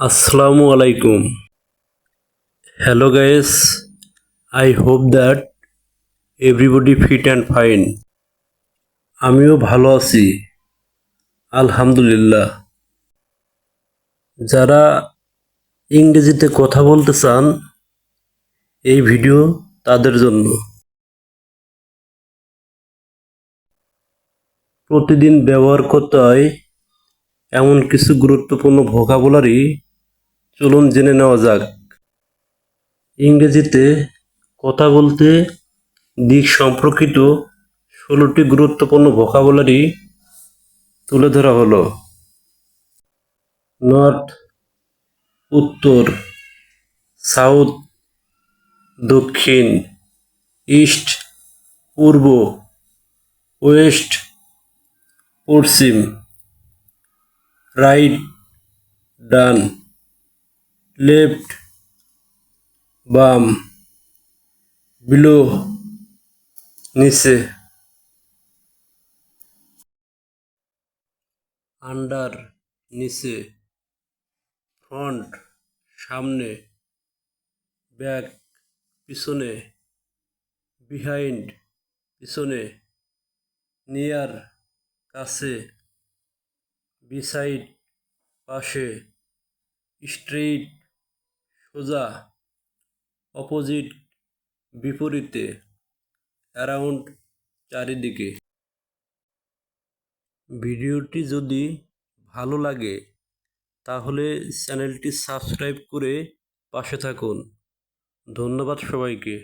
আসসালামু আলাইকুম। Hello guys I hope that everybody fit and fine আমিও ভালো আছি। আলহামদুলিল্লাহ। যারা ইংরেজিতে কথা বলতে চান, এই ভিডিও তাদের জন্য। প্রতিদিন ব্যবহার করতে হয় এমন কিছু গুরুত্বপূর্ণ ভোকাবুলারি চলুন জেনে নেওয়া যাক। ইংরেজিতে কথা বলতে দিক সম্পর্কিত ষোলোটি গুরুত্বপূর্ণ ভোকাবুলারি তুলে ধরা হলো। নর্থ উত্তর সাউথ দক্ষিণ ইস্ট পূর্ব ওয়েস্ট পশ্চিম রাইট ডান। লেফট, বাম, বিলো, নিচে। আন্ডার, নিচে। ফ্রন্ট, সামনে। ব্যাক, পিছনে। বিহাইন্ড, পিছনে। নিয়ার, কাছে। বিসাইড পাশে। স্ট্রেইট সোজা অপোজিট বিপরীতে অ্যারাউন্ড চারিদিকে। ভিডিওটি যদি ভালো লাগে, তাহলে চ্যানেলটি সাবস্ক্রাইব করে পাশে থাকুন। ধন্যবাদ সবাইকে।